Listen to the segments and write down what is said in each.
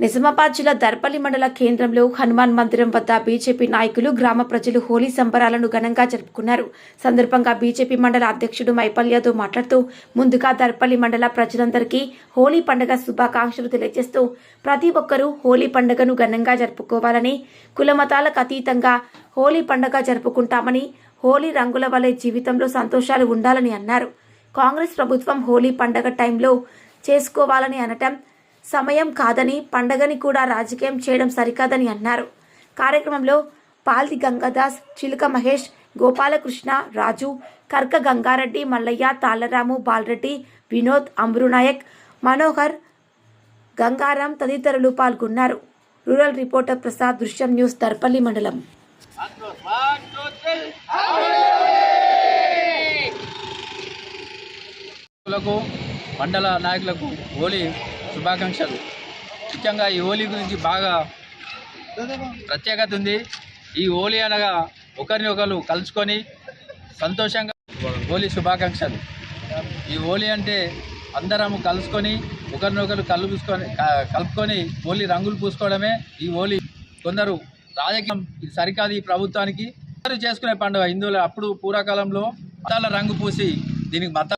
నిజామాబాద్ జిల్లా దర్పల్లి మండల కేంద్రంలో హనుమాన్ మందిరం వద్ద బీజేపీ నాయకులు గ్రామ ప్రజలు హోలీ సంబరాలను ఘనంగా జరుపుకున్నారు. సందర్భంగా బీజేపీ మండల అధ్యక్షుడు మైపల్ యాదవ్ మాట్లాడుతూ ముందుగా దర్పల్లి మండల ప్రజలందరికీ హోలీ పండుగ శుభాకాంక్షలు తెలియజేస్తూ ప్రతి ఒక్కరూ హోలీ పండుగను ఘనంగా జరుపుకోవాలని కులమతాలకు అతీతంగా హోలీ పండుగ జరుపుకుంటామని హోలీ రంగుల వలె జీవితంలో సంతోషాలు ఉండాలని అన్నారు. కాంగ్రెస్ ప్రభుత్వం హోలీ పండగ టైంలో చేసుకోవాలని అనటం సమయం కాదని పండగని కూడా రాజకీయం చేయడం సరికాదని అన్నారు. కార్యక్రమంలో పాల్ది గంగాదాస్ చిలుక మహేష్ గోపాలకృష్ణ రాజు కర్క గంగారెడ్డి మల్లయ్య తాళరాము బాలరెడ్డి వినోద్ అమృనాయక్ మనోహర్ గంగారాం తదితరులు పాల్గొన్నారు. రూరల్ రిపోర్టర్ ప్రసాద్ దృశ్యం న్యూస్ తర్పల్లి మండలం. మండల నాయకులకు హోలీ శుభాకాంక్షలు. ముఖ్యంగా ఈ హోలీ గురించి బాగా ప్రత్యేకత ఉంది. ఈ హోలీ అనగా ఒకరిని ఒకరు కలుసుకొని సంతోషంగా హోలీ శుభాకాంక్షలు. ఈ హోలీ అంటే అందరము కలుసుకొని ఒకరినొకరు కలుపుకొని కలుపుకొని హోలీ రంగులు పూసుకోవడమే ఈ హోలీ. కొందరు రాజకీయం ఇది సరికాదు ఈ ప్రభుత్వానికి. అందరూ చేసుకునే పండుగ. హిందువులు అప్పుడు పూర్వకాలంలో మతాల రంగు పూసి దీనికి మత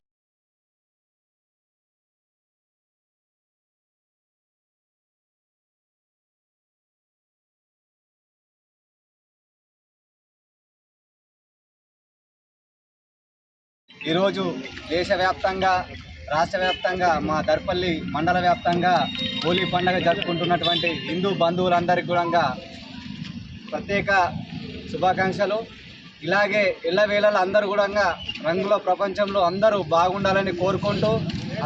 ఈరోజు దేశవ్యాప్తంగా రాష్ట్ర వ్యాప్తంగా మా దర్పల్లి మండల వ్యాప్తంగా హోలీ పండుగ జరుపుకుంటున్నటువంటి హిందూ బంధువులందరికీ కూడా ప్రత్యేక శుభాకాంక్షలు. ఇలాగే ఇళ్ళవేళలు అందరూ కూడా రంగుల ప్రపంచంలో అందరూ బాగుండాలని కోరుకుంటూ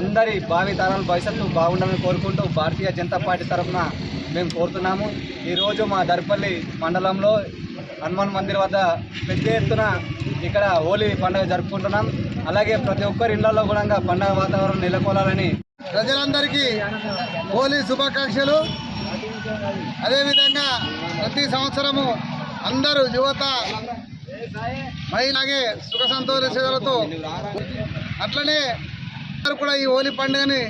అందరి భావి తరాల భవిష్యత్తు బాగుండాలని కోరుకుంటూ భారతీయ జనతా పార్టీ తరఫున మేము కోరుతున్నాము. ఈరోజు మా దర్పల్లి మండలంలో హనుమాన్ మందిర్ వద్ద పెద్ద ఎత్తున ఇక్కడ హోలీ పండుగ జరుపుకుంటున్నాం. అలాగే ప్రతి ఒక్కరి ఇళ్ళలో కూడా పండుగ వాతావరణం నెలకొలాలని ప్రజలందరికీ హోలీ శుభాకాంక్షలు. అదేవిధంగా ప్రతి సంవత్సరము అందరూ యువత మహిళగే సుఖ సంతోషాలతో అట్లనే అందరూ కూడా ఈ హోలీ పండుగని